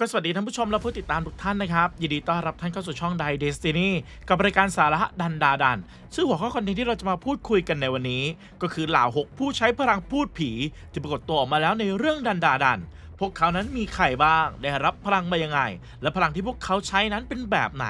ก็สวัสดีท่านผู้ชมและผู้ติดตามทุกท่านนะครับ ยินดีต้อนรับท่านเข้าสู่ช่องไดเดสตินีกับรายการสาระดันดาดัน ซึ่งหัวข้อคอนเทนต์ที่เราจะมาพูดคุยกันในวันนี้ ก็คือเหล่าหกผู้ใช้พลังพูดผี ที่ปรากฏตัวออกมาแล้วในเรื่องดันดาดัน พวกเขานั้นมีใครบ้าง ได้รับพลังมายังไง และพลังที่พวกเขาใช้นั้นเป็นแบบไหน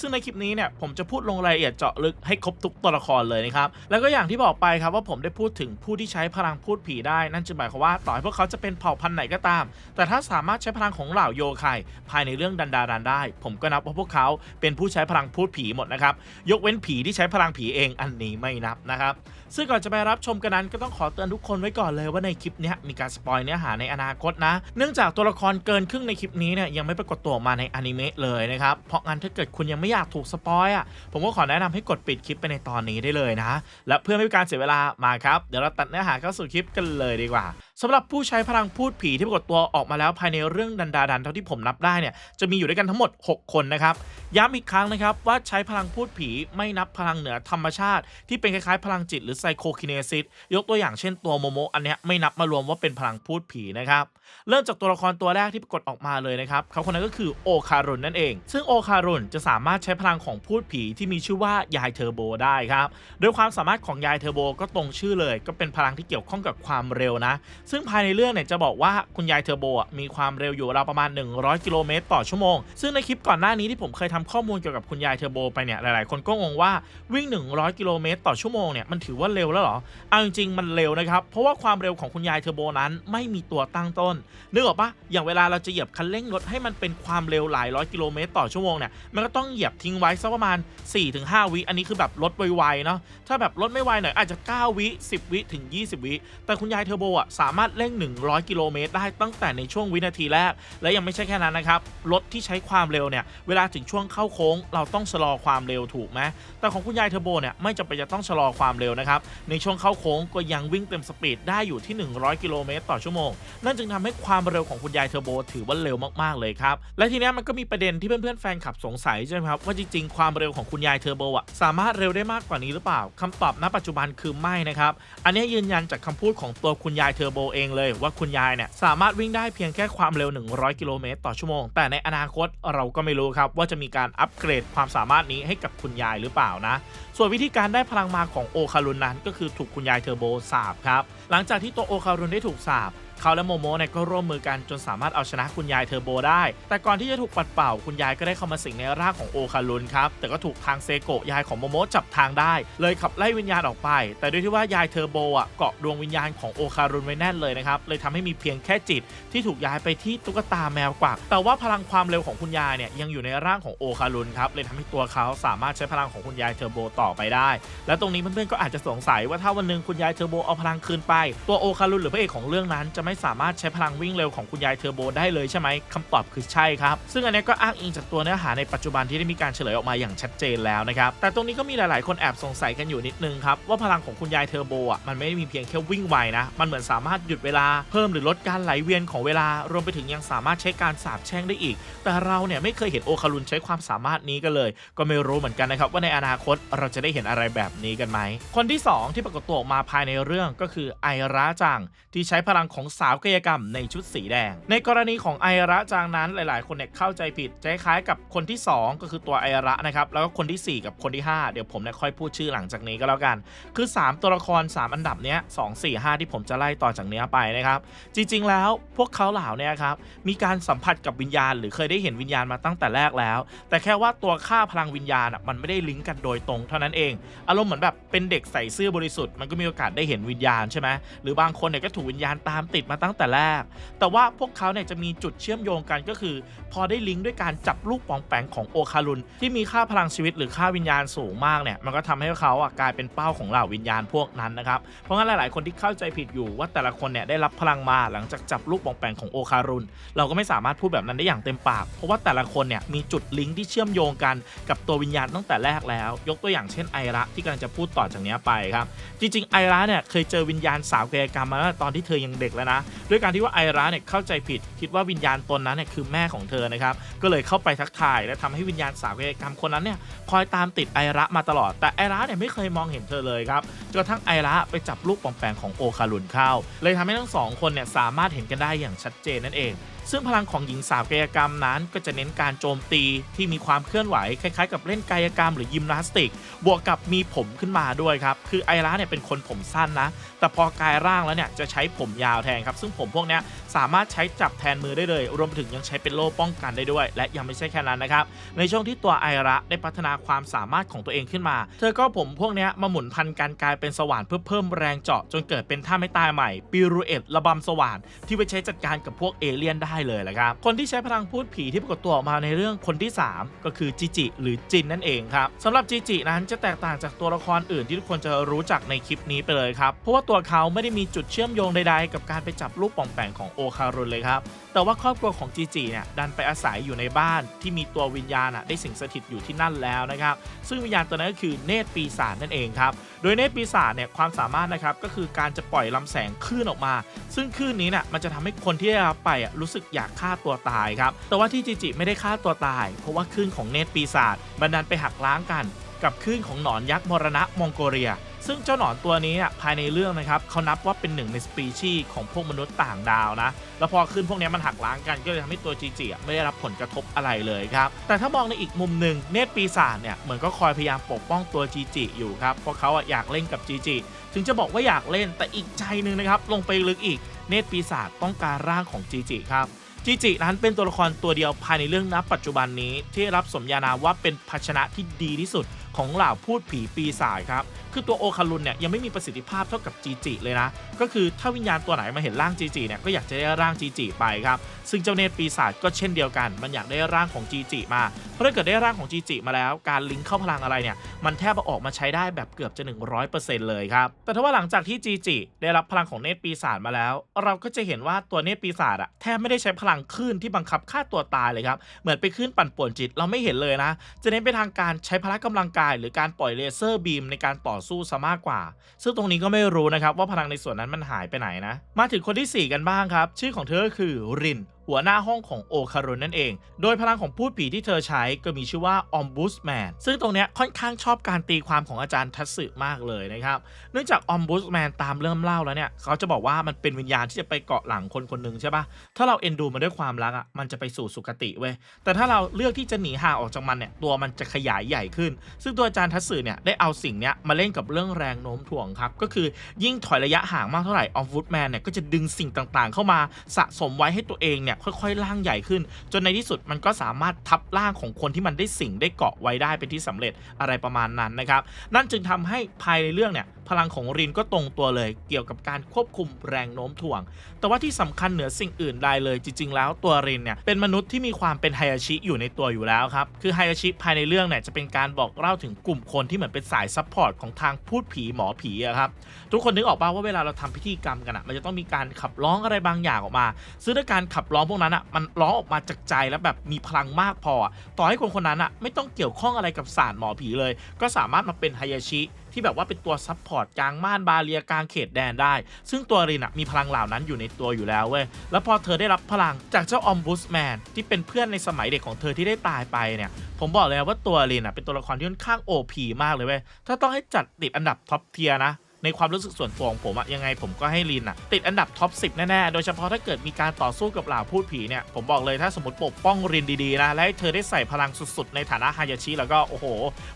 ซึ่งในคลิปนี้เนี่ยผมจะพูดลงรายละเอียดเจาะลึกให้ครบทุกตัวละครเลยนะครับ แล้วก็อย่างที่บอกไปครับว่าผมได้พูดถึงผู้ที่ใช้พลังพูดผีได้ นั่นจึงหมายความว่าต่อให้พวกเขาจะเป็นเผ่าพันธุ์ไหนก็ตาม แต่ถ้าสามารถใช้พลังของเหล่าโยไคภายในเรื่องดันดาดันได้ ผมก็นับว่าพวกเขาเป็นผู้ใช้พลังพูดผีหมดนะครับ ยกเว้นผีที่ใช้พลังผีเองอันนี้ไม่นับนะครับ ซึ่งก่อนจะไปรับชมกันนั้นก็ต้องขอเตือนทุกคนไว้ก่อนเลยว่าในคลิปนี้มีการสปอยเนื้อหาในอนาคตนะเนื่องจากตัวละครเกินครึ่งในคลิปนี้เนี่ยยังไม่ปรากฏตัวออกมาในอนิเมะเลยนะครับ เพราะงั้นถ้าเกิดคุณยังไม่อยากถูกสปอยอะผมก็ขอแนะนำให้กดปิดคลิปไปในตอนนี้ได้เลยนะ และเพื่อไม่ให้การเสียเวลามาครับ เดี๋ยวเราตัดเนื้อหาเข้าสู่คลิปกันเลยดีกว่า สำหรับผู้ใช้พลังพูดผีที่ปรากฏตัวออกมาแล้วภายในเรื่องดันดาดันเท่าที่ผมนับได้เนี่ยจะมีอยู่ด้วยกันทั้งหมด 6 คนนะครับย้ำอีกครั้งนะครับว่าใช้พลังพูดผีไม่นับพลังเหนือธรรมชาติ ที่เป็นคล้ายๆ พลังจิตหรือไซโคคินเนซิสยกตัวอย่างเช่นตัวโมโมอันเนี้ยไม่นับมารวมว่าเป็นพลังพูดผีนะครับเริ่มจากตัวละครตัวแรกที่ปรากฏออกมาเลยนะครับเขาคนนั้นก็คือโอคารุนนั่นเอง ซึ่งโอคารุนจะสามารถใช้พลังของพูดผีที่มีชื่อว่ายายเทอร์โบได้ครับโดยความสามารถของยายเทอร์โบก็ตรงชื่อเลย ก็เป็นพลังที่เกี่ยวข้องกับความเร็วนะซึ่งภายในเรื่องเนี่ยจะบอกว่าคุณยายเทอร์โบมีความเร็วอยู่ราวประมาณ 100 กิโลเมตรต่อชั่วโมง ซึ่งในคลิปก่อนหน้านี้ที่ผมเคยทำข้อมูลเกี่ยวกับคุณยายเทอร์โบไปเนี่ยหลายๆ คนก็งงว่าวิ่ง 100 กิโลเมตรต่อชั่วโมงเนี่ยมันถือว่าเร็วแล้วเหรอ เอาจริงๆมันเร็วนะครับเพราะว่าความเร็วของคุณยายเทอร์โบนั้นไม่มีตัวตั้งต้นนึกออกปะอย่างเวลาเราจะเหยียบคันเร่งรถให้มันเป็นความเร็วหลายร้อยกิโลเมตรต่อชั่วโมงเนี่ยมันก็ต้องเหยียบทิ้งไว้สักประมาณ 4-5 วิอันนี้คือแบบรถไวๆเนาะถ้าแบบรถไม่ไวหน่อยอาจจะ 9 วิ 10 วิถึง 20 วิแต่คุณยายเทอร์โบอะสามารถเร่ง 100 กิโลเมตรได้ตั้งแต่ในช่วงวินาทีแรก และยังไม่ใช่แค่นั้นนะครับ รถที่ใช้ความเร็วเนี่ย เวลาถึงช่วงเข้าโค้ง เราต้องชะลอความเร็วถูกไหมแต่ของคุณยายเทอร์โบเนี่ยไม่จำเป็นจะต้องชะลอความเร็วนะครับ ในช่วงเข้าโค้งก็ยังวิ่งเต็มสปีดได้อยู่ที่ 100 กิโลเมตรต่อชั่วโมง นั่นจึงทำให้ความเร็วของคุณยายเทอร์โบถือว่าเร็วมากๆเลยครับ และทีนี้มันก็มีประเด็นที่เพื่อนๆแฟนคลับสงสัยใช่ไหมครับว่าจริงๆความเร็วของคุณยายเทอร์โบอะสามารถเร็วได้มากกว่านี้หรือเปล่าคำตอบณปัจจุบันคือไม่นะครับอันนี้ยืนยันจากคำพูดของตัวคุณยายเทอร์โบเองเลยว่าคุณยายเนี่ยสามารถวิ่งได้เพียงแค่ความเร็ว 100 กิโลเมตรต่อชั่วโมง แต่ในอนาคตเราก็ไม่รู้ครับว่าจะมีการอัปเกรดความสามารถนี้ให้กับคุณยายหรือเปล่านะ ส่วนวิธีการได้พลังมาของโอคารุนนั้น ก็คือถูกคุณยายเทอร์โบสาบครับ หลังจากที่ตัวโอคารุนได้ถูกสาบ เขาและโมโมเนี่ยก็ร่วมมือกันจนสามารถเอาชนะคุณยายเทอร์โบได้ แต่ก่อนที่จะถูกปัดเป่าคุณยายก็ได้เข้ามาสิงในร่างของโอคารุนครับ แต่ก็ถูกทางเซโกะยายของโมโมจับทางได้ เลยขับไล่วิญญาณออกไป แต่ด้วยที่ว่ายายเทอร์โบอะเกาะดวงวิญญาณของโอคารุนไว้แน่นเลยนะครับ เลยทำให้มีเพียงแค่จิตที่ถูกย้ายไปที่ตุ๊กตาแมวกวัก แต่ว่าพลังความเร็วของคุณยายเนี่ยยังอยู่ในร่างของโอคารุนครับ เลยทำให้ตัวเขาสามารถใช้พลังของคุณยายเทอร์โบต่อไปได้ และตรงนี้เพื่อนๆก็อาจจะสงสัยว่าถ้าวันหนึ่งคุณยายเทอร์โบเอาพลังคืนไป ตัวโอคารุนหรือพระเอกของเรื่องนั้นจะไม่สามารถใช้พลังวิ่งเร็วของคุณยายเทอร์โบได้เลยใช่ไหมคำตอบคือใช่ครับ ซึ่งอันนี้ก็อ้างอิงจากตัวเนื้อหาในปัจจุบันที่ได้มีการเฉลยออกมาอย่างชัดเจนแล้วนะครับแต่ตรงนี้ก็มีหลายๆ คนแอบสงสัยกันอยู่นิดนึงครับว่าพลังของคุณยายเทอร์โบอะมันไม่ได้มีเพียงแค่วิ่งไวนะมันเหมือนสามารถหยุดเวลาเพิ่มหรือลดการไหลเวียนของเวลารวมไปถึงยังสามารถใช้การสาบแช่งได้อีก แต่เราเนี่ยไม่เคยเห็นโอคารุนใช้ความสามารถนี้กันเลย ก็ไม่รู้เหมือนกันนะครับว่าในอนาคตเราจะได้เห็นอะไรแบบนี้กันไหมคนที่ 2 ที่ปรากฏตัวออกมาภายในเรื่องก็คือไอระจังที่ใช้พลังของสาวกายกรรมในชุดสีแดง ในกรณีของไอระจังนั้นหลายๆ คนเนี่ยเข้าใจผิดคล้ายๆกับคนที่ 2 ก็คือตัวไอระนะครับแล้วก็คนที่ 4 กับคนที่ 5 เดี๋ยวผมเนี่ยค่อยพูดชื่อหลังจากนี้ก็แล้วกัน คือ 3 ตัวละคร 3 อันดับเนี้ย2 4 5ที่ผมจะไล่ต่อจากเนี้ยไปนะครับ จริง ๆ แล้วพวกเขาเหล่านี่ยครับมีการสัมผัสกับวิญญาณ หรือเคยได้เห็นวิญญาณมาตั้งแต่แรกแล้ว แต่แค่ว่าตัวค่าพลังวิญญาณมันไม่ได้ลิงก์กันโดยตรงเท่านั้นเอง อารมณ์เหมือนแบบเป็นเด็กใส่เสื้อบริสุทธิ์มันก็มีโอกาสได้เห็นวิญญาณใช่ไหมหรือบางคนเนี่ยก็ถูกวิญญาณตามติดมาตั้งแต่แรก แต่ว่าพวกเขาเนี่ยจะมีจุดเชื่อมโยงกันก็คือ พอได้ลิงก์ด้วยการจับลูกปองแปงของโอคารุนที่มีค่าพลังชีวิตหรือค่าวิญญาณสูงมากเนี่ยมันก็ทำให้เขาอะกลายเป็นเป้าของเหล่าวิญญาณพวกนั้นนะครับเพราะงั้นหลาย ๆ คนที่เข้าใจผิดอยู่ว่าแต่ละคนเนี่ยได้รับพลังมาหลังจากจับลูกปองแปงของโอคารุนเราก็ไม่สามารถพูดแบบนั้นได้อย่างเต็มปาก เพราะว่าแต่ละคนเนี่ยมีจุดลิงก์ที่เชื่อมโยงกันกับตัววิญญาณตั้งแต่แรกแล้ว ยกตัวอย่างเช่นไอระที่กำลังจะพูดต่อจากนี้ไปครับจริง ๆ ไอระเนี่ยเคยเจอวิญญาณสาวกายกรรมมาตอนที่เธอยังเด็กแล้วนะด้วยการที่ว่าไอระเนี่ยเข้าใจผิด คิดว่าวิญญาณตนนั้นเนี่ยคือแม่ของเธอนะครับก็เลยเข้าไปทักทาย และทำให้วิญญาณสาวกายกรรมคนนั้นเนี่ยคอยตามติดไอระมาตลอด แต่ไอระเนี่ยไม่เคยมองเห็นเธอเลยครับจนกระทั่งไอระไปจับลูกปองแปงของโอคารุนเข้าเลยทำให้ทั้งสองคนเนี่ยสามารถเห็นกันได้อย่างชัดเจนนั่นเอง ซึ่งพลังของหญิงสาวกายกรรมนั้นก็จะเน้นการโจมตีที่มีความเคลื่อนไหวคล้ายๆ กับเล่นกายกรรมหรือยิมนาสติก บวกกับมีผมขึ้นมาด้วยครับ คือไอร่าเนี่ยเป็นคนผมสั้นนะ แต่พอกายร่างแล้วเนี่ยจะใช้ผมยาวแทนครับ ซึ่งผมพวกเนี้ยสามารถใช้จับแทนมือได้เลย รวมถึงยังใช้เป็นโล่ป้องกันได้ด้วย และยังไม่ใช่แค่นั้นนะครับ ในช่วงที่ตัวไอระได้พัฒนาความสามารถของตัวเองขึ้นมา เธอก็ผมพวกนี้มาหมุนพันกันกลายเป็นสว่านเพื่อเพิ่มแรงเจาะจนเกิดเป็นท่าไม่ตายใหม่ปิรูเอตระบำสว่านที่ไปใช้จัดการกับพวกเอเลี่ยนได้เลยแหละครับคนที่ใช้พลังพูดผีที่ปรากฏตัวออกมาในเรื่องคนที่ 3 ก็คือจิจิหรือจินนั่นเองครับสำหรับจิจินั้นจะแตกต่างจากตัวละครอื่นที่ทุกคนจะรู้จักในคลิปนี้ไปเลยครับเพราะว่าตัวเขาไม่ได้มีจุดเชื่อมโยงใดๆ กับการไปจับลูกป่องแปงของโออคารุนเลยครับ แต่ว่าครอบครัวของจิจิเนี่ยดันไปอาศัยอยู่ในบ้านที่มีตัววิญญาณอะได้สิงสถิตอยู่ที่นั่นแล้วนะครับ ซึ่งวิญญาณตัวนั้นก็คือเนตรปีศาจนั่นเองครับ โดยเนตรปีศาจเนี่ยความสามารถนะครับก็คือการจะปล่อยลำแสงคลื่นออกมา ซึ่งคลื่นนี้เนี่ยมันจะทำให้คนที่ได้รับไปอะรู้สึกอยากฆ่าตัวตายครับ แต่ว่าที่จิจิไม่ได้ฆ่าตัวตาย เพราะว่าคลื่นของเนตรปีศาจมันดันไปหักล้างกัน กับคลื่นของหนอนยักษ์มรณะมองโกเลีย ซึ่งเจ้าหนอนตัวนี้ภายในเรื่องนะครับเขานับว่าเป็นหนึ่งในสปีชีส์ของพวกมนุษย์ต่างดาวนะ แล้วพอขึ้นพวกนี้มันหักล้างกันก็เลยทำให้ตัวจีจีไม่ได้รับผลกระทบอะไรเลยครับ แต่ถ้ามองในอีกมุมหนึ่งเนตรปีศาจเนี่ยเหมือนก็คอยพยายามปกป้องตัวจีจีอยู่ครับ เพราะเขาอยากเล่นกับจีจีถึงจะบอกว่าอยากเล่นแต่อีกใจหนึ่งนะครับลงไปลึกอีกเนตรปีศาจต้องการร่างของจีจีครับจิจินั้นเป็นตัวละครตัวเดียวภายในเรื่องนับปัจจุบันนี้ที่รับสมญานามว่าเป็นภาชนะที่ดีที่สุด ของเหล่าพูดผีปีศาจครับ คือตัวโอคารุนเนี่ยยังไม่มีประสิทธิภาพเท่ากับจีจิเลยนะ ก็คือถ้าวิญญาณตัวไหนมาเห็นร่างจีจิเนี่ยก็อยากจะได้ร่างจีจิไปครับ ซึ่งเจ้าเนตรปีศาจก็เช่นเดียวกัน มันอยากได้ร่างของจีจิมา เพราะถ้าเกิดได้ร่างของจีจิมาแล้ว การลิงก์เข้าพลังอะไรเนี่ย มันแทบจะออกมาใช้ได้แบบเกือบจะ 100%เลยครับ แต่ถ้าว่าหลังจากที่จีจิได้รับพลังของเนตรปีศาจมาแล้ว เราก็จะเห็นว่าตัวเนตรปีศาจอะแทบไม่ได้ใช้พลังคลื่นที่บังคับฆ่าตัวตายเลยครับ เหมือนไปขึ้นปั่นป่วนจิตเราไม่เห็นเลยนะ จะเน้นไปทางการใช้พละกำลังกายหรือการปล่อยเลเซอร์บีมในการต่อสู้ซะมากกว่า ซึ่งตรงนี้ก็ไม่รู้นะครับว่าพลังในส่วนนั้นมันหายไปไหนนะ มาถึงคนที่ 4 กันบ้างครับ ชื่อของเธอก็คือริน หัวหน้าห้องของโอคารุนนั่นเอง โดยพลังของพูดผีที่เธอใช้ก็มีชื่อว่าออมบูสแมนซึ่งตรงนี้ค่อนข้างชอบการตีความของอาจารย์ทัตสึมากเลยนะครับ เนื่องจากออมบูสแมนตามเริ่มเล่าแล้วเนี่ย เขาจะบอกว่ามันเป็นวิญญาณที่จะไปเกาะหลังคนคนหนึ่งใช่ปะถ้าเราเอ็นดูมันด้วยความรักอะมันจะไปสู่สุคติเว้ยแต่ถ้าเราเลือกที่จะหนีห่างออกจากมันเนี่ยตัวมันจะขยายใหญ่ขึ้น ซึ่งตัวอาจารย์ทัตสึเนี่ยได้เอาสิ่งเนี้ยมาเล่นกับเรื่องแรงโน้มถ่วงครับก็คือยิ่งถอยระยะห่างมากเท่าไหร่ออมบูสแมนเนี่ยก็จะดึงสิ่งต่างๆ เข้ามาสะสมไว้ให้ตัวเองเนี่ยค่อยๆร่างใหญ่ขึ้น จนในที่สุดมันก็สามารถทับร่างของคนที่มันได้สิ่งได้เกาะไว้ได้เป็นที่สำเร็จอะไรประมาณนั้นนะครับ นั่นจึงทำให้ภายในเรื่องเนี่ย พลังของรินก็ตรงตัวเลย เกี่ยวกับการควบคุมแรงโน้มถ่วง แต่ว่าที่สำคัญเหนือสิ่งอื่นใดเลยจริง ๆ แล้วตัวรินเนี่ยเป็นมนุษย์ที่มีความเป็นไฮอาชิอยู่ในตัวอยู่แล้วครับ คือไฮอาชิภายในเรื่องเนี่ยจะเป็นการบอกเล่าถึงกลุ่มคนที่เหมือนเป็นสายซัพพอร์ตของทางพูดผีหมอผีอะครับ ทุกคนนึกออกป่าว่าเวลาเราทำพิธีกรรมกันอะมันจะต้องมีการขับร้องอะไรบางอย่างออกมา ซึ่งถ้าการขับร้องพวกนั้นอะมันร้องออกมาจากใจแล้วแบบมีพลังมากพอ ต่อให้คนคนนั้นอะไม่ต้องเกี่ยวข้องอะไรกับศาสตร์หมอผีเลย ก็สามารถมาเป็นไฮยาชิที่แบบว่าเป็นตัวซับพอร์ตกลางม่านบาเรียกลางเขตแดนได้ ซึ่งตัวรินอะมีพลังเหล่านั้นอยู่ในตัวอยู่แล้วเว้ยแล้วพอเธอได้รับพลังจากเจ้าออมบูสแมนที่เป็นเพื่อนในสมัยเด็กของเธอที่ได้ตายไปเนี่ยผมบอกเลยว่าตัวรินอะเป็นตัวละครที่ค่อนข้างโอพีมากเลยเว้ยถ้าต้องให้จัดติดอันดับท็อปเทียนะในความรู้สึกส่วนตัวของผมอะยังไงผมก็ให้ลินอะติดอันดับท็อป 10 แน่ๆ โดยเฉพาะถ้าเกิดมีการต่อสู้กับเหล่าพูดผีเนี่ย ผมบอกเลยถ้าสมมติปกป้องรินดีๆนะ และให้เธอได้ใส่พลังสุดๆ ในฐานะฮายาชิแล้วก็ โอ้โห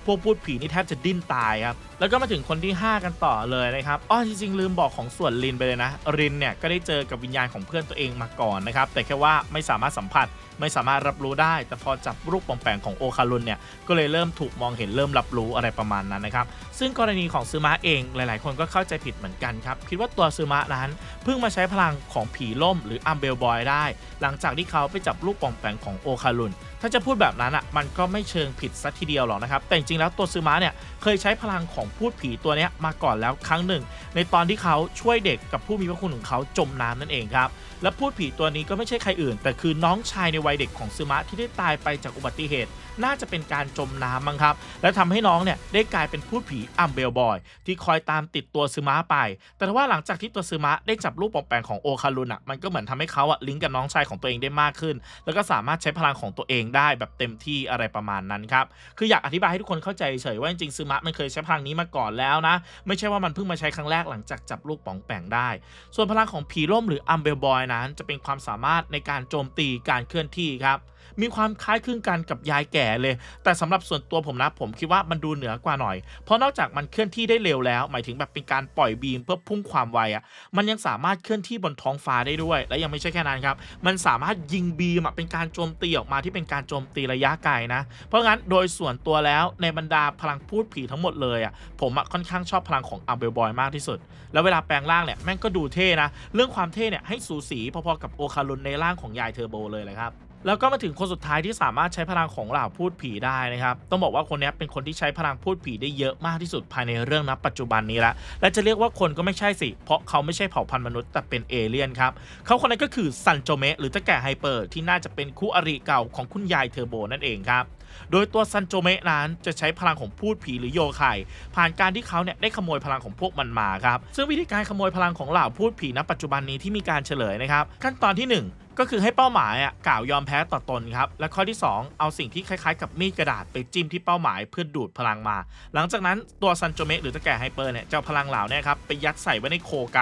พวกพูดผีนี่แทบจะดิ้นตายครับ แล้วก็มาถึงคนที่ 5 กันต่อเลยนะครับอ้อจริงๆ ลืมบอกของส่วนลินไปเลยนะ รินเนี่ยก็ได้เจอกับวิญญาณของเพื่อนตัวเองมาก่อนนะครับ แต่แค่ว่าไม่สามารถสัมผัสไม่สามารถรับรู้ได้ แต่พอจับรูปปองแปงของโอคารุนเนี่ย ก็เลยเริ่มถูกมองเห็นเริ่มรับรู้อะไรประมาณนั้นนะครับ ซึ่งกรณีของซึมะเองหลาย ๆ คนก็เข้าใจผิดเหมือนกันครับ คิดว่าตัวซึมะนั้นเพิ่งมาใช้พลังของผีล่มหรืออัมเบลบอยได้ หลังจากที่เขาไปจับลูกปองแปงของโอคารุน ถ้าจะพูดแบบนั้นอะ มันก็ไม่เชิงผิดซะทีเดียวหรอกนะครับ แต่จริงๆแล้วตัวซึมะเนี่ยเคยใช้พลังของพูดผีตัวนี้มาก่อนแล้วครั้งหนึ่ง ในตอนที่เขาช่วยเด็กกับผู้มีพระคุณของเขาจมน้ำนั่นเองครับ และพูดผีตัวนี้ก็ไม่ใช่ใครอื่น แต่คือน้องชายในวัยเด็กของซึมะที่ได้ตายไปจากอุบัติเหตุ น่าจะเป็นการจมน้ำมั้งครับ และทำให้น้องเนี่ยได้กลายเป็นพูดผีอัมเบลบอย ที่คอยตามติดตัวซึมะไป แต่ว่าหลังจากที่ตัวซึมะได้จับลูกปองแปงของโอคารุนอะมันก็เหมือนทำให้เขาอะลิงก์กับน้องชายของตัวเองได้มากขึ้น แล้วก็สามารถใช้พลังของตัวเองได้แบบเต็มที่อะไรประมาณนั้นครับคืออยากอธิบายให้ทุกคนเข้าใจเฉยว่าจริงๆซึมะมันเคยใช้พลังนี้มาก่อนแล้วนะ ไม่ใช่ว่ามันเพิ่งมาใช้ครั้งแรกหลังจากจับลูกปองแปงได้ ส่วนพลังของผีร่มหรืออัมเบลบอยนั้น จะเป็นความสามารถในการโจมตีการเคลื่อนที่ครับมีความคล้ายคลึงกันกับยายแก่เลย แต่สำหรับส่วนตัวผมนะ ผมคิดว่ามันดูเหนือกว่าหน่อย เพราะนอกจากมันเคลื่อนที่ได้เร็วแล้ว หมายถึงแบบเป็นการปล่อยบีมเพื่อพุ่งความไวอะ่ะ มันยังสามารถเคลื่อนที่บนท้องฟ้าได้ด้วย และยังไม่ใช่แค่นั้นครับ มันสามารถยิงบีมเป็นการโจมตีออกมาที่เป็นการโจมตีระยะไกลนะ เพราะงั้นโดยส่วนตัวแล้วในบรรดาพลังพูดผีทั้งหมดเลยอะ่ะผมอะค่อนข้างชอบพลังของอัลเบลบอยมากที่สุด แล้วเวลาแปลงร่างเนี่ยแม่งก็ดูเท่นะ เรื่องความเท่เนี่ยให้สูสีพอๆกับโอคารุนในร่างของยายเทอร์โบเลยเลยครับแล้วก็มาถึงคนสุดท้ายที่สามารถใช้พลังของเหล่าพูดผีได้นะครับ ต้องบอกว่าคนนี้เป็นคนที่ใช้พลังพูดผีได้เยอะมากที่สุดภายในเรื่องนับปัจจุบันนี้ละ และจะเรียกว่าคนก็ไม่ใช่สิ เพราะเขาไม่ใช่เผ่าพันธุ์มนุษย์แต่เป็นเอเลี่ยนครับ เขาคนนั้นก็คือซันโจเมะหรือตะแก่ไฮเปอร์ที่น่าจะเป็นคู่อริเก่าของคุณยายเทอร์โบนั่นเองครับ โดยตัวซันโจเมะนั้นจะใช้พลังของพูดผีหรือโยคายผ่านการที่เขาเนี่ยได้ขโมยพลังของพวกมันมาครับซึ่งวิธีการขโมยพลังของเหล่าพูดผีณปัจจุบันนี้ที่มีการเฉลยนะครับขั้นตอนที่หนึ่ง ก็คือให้เป้าหมายอะกล่าวยอมแพ้ต่อตนครับ และข้อที่ 2 เอาสิ่งที่คล้ายๆ กับมีดกระดาษไปจิ้มที่เป้าหมายเพื่อดูดพลังมา หลังจากนั้นตัวซันโจเมะหรือตะแก่ไฮเปอร์เนี่ยจะเอาพลังเหล่านี้ครับไปยัดใส่ไว้ในโคไก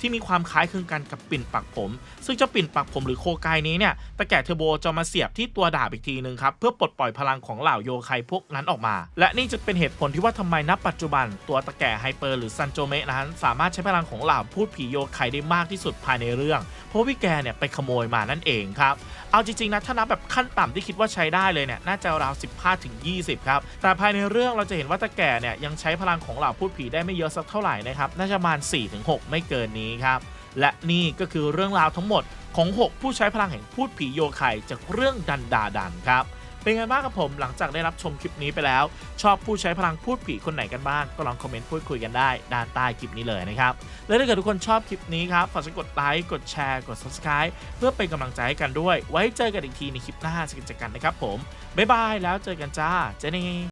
ที่มีความคล้ายคลึงกันกับปิ่นปักผม ซึ่งเจ้าปิ่นปักผมหรือโคไกนี้เนี่ยตะแก่เทอร์โบจะมาเสียบที่ตัวดาบอีกทีหนึ่งครับเพื่อปลดปล่อยพลังของเหล่าโยไคพวกนั้นออกมา และนี่จะเป็นเหตุผลที่ว่าทำไมณปัจจุบัน ตัวตะแก่ไฮเปอร์หรือซันโจเมะนั้นสามารถใช้พลังของเหล่าพูดผีโยไคได้มากที่สุดภายในเรื่อง เพราะพี่แกเนี่ยไปขโมยมานั่นเองครับ เอาจริงๆนะถ้านับแบบขั้นต่ำที่คิดว่าใช้ได้เลยเนี่ยน่าจะราว15ถึง20 ครับ แต่ภายในเรื่องเราจะเห็นว่าตะแก่เนี่ยยังใช้พลังของเหล่าพูดผีได้ไม่เยอะสักเท่าไหร่นะครับน่าจะประมาณ4ถึง6ไม่เกินนี้ครับและนี่ก็คือเรื่องราวทั้งหมดของ 6 ผู้ใช้พลังแห่งพูดผีโยไคจากเรื่องดันดาดันครับ เป็นไงบ้างครับผมหลังจากได้รับชมคลิปนี้ไปแล้ว ชอบผู้ใช้พลังพูดผีคนไหนกันบ้าง ก็ลองคอมเมนต์พูดคุยกันได้ด้านใต้คลิปนี้เลยนะครับ และถ้าเกิดทุกคนชอบคลิปนี้ครับฝากช่วยกดไลค์กดแชร์กด subscribe เพื่อเป็นกำลังใจให้กันด้วย ไว้เจอกันอีกทีในคลิปหน้าสกิจกันนะครับผมบ๊ายบายแล้วเจอกันจ้าเจนี่